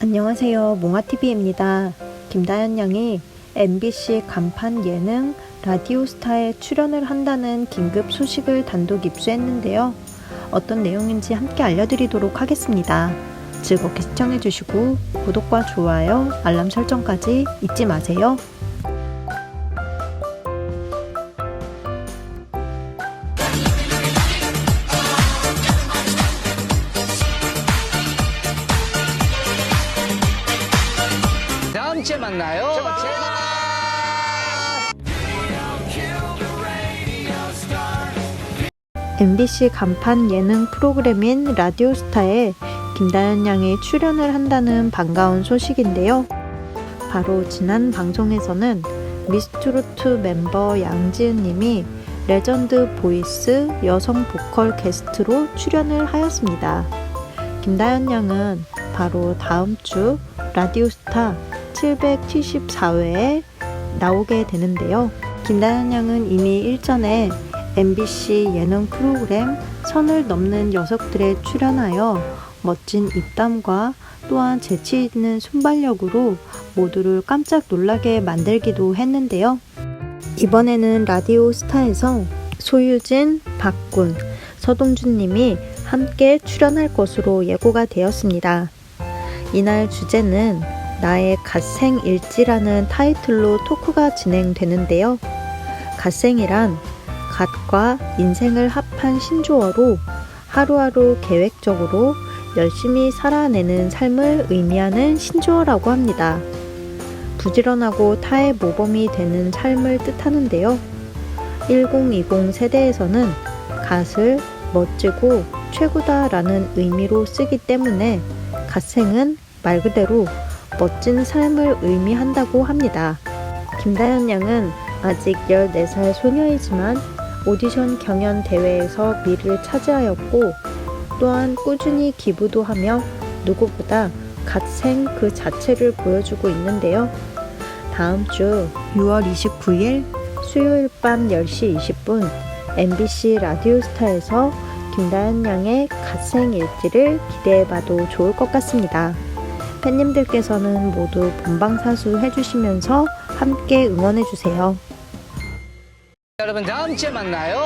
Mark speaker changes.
Speaker 1: 안녕하세요. 몽아TV입니다. 김다현 양이 MBC 간판 예능 라디오스타에 출연을 한다는 긴급 소식을 단독 입수했는데요. 어떤 내용인지 함께 알려드리도록 하겠습니다. 즐겁게 시청해주시고 구독과 좋아요, 알람 설정까지 잊지 마세요.
Speaker 2: 주에 만나요.
Speaker 1: MBC 간판 예능 프로그램인 라디오스타에 김다현 양이 출연을 한다는 반가운 소식인데요. 바로 지난 방송에서는 미스트로트 멤버 양지은 님이 레전드 보이스 여성 보컬 게스트로 출연을 하였습니다. 김다현 양은 바로 다음 주 라디오스타 774회에 나오게 되는데요. 김다현 양은 이미 일전에 MBC 예능 프로그램 선을 넘는 녀석들에 출연하여 멋진 입담과 또한 재치 있는 순발력으로 모두를 깜짝 놀라게 만들기도 했는데요. 이번에는 라디오 스타에서 소유진, 박군, 서동준 님이 함께 출연할 것으로 예고가 되었습니다. 이날 주제는 나의 갓생 일지라는 타이틀로 토크가 진행되는데요. 갓생이란 갓과 인생을 합한 신조어로 하루하루 계획적으로 열심히 살아내는 삶을 의미하는 신조어라고 합니다. 부지런하고 타의 모범이 되는 삶을 뜻하는데요. 1020 세대에서는 갓을 멋지고 최고다라는 의미로 쓰기 때문에 갓생은 말 그대로 멋진 삶을 의미한다고 합니다. 김다현 양은 아직 14살 소녀이지만 오디션 경연 대회에서 미를 차지하였고 또한 꾸준히 기부도 하며 누구보다 갓생 그 자체를 보여주고 있는데요. 다음 주 6월 29일 수요일 밤 10시 20분 MBC 라디오스타에서 김다현 양의 갓생 일지를 기대해봐도 좋을 것 같습니다. 팬님들께서는 모두 본방사수 해주시면서 함께 응원해주세요.
Speaker 2: 여러분 다음 주에 만나요.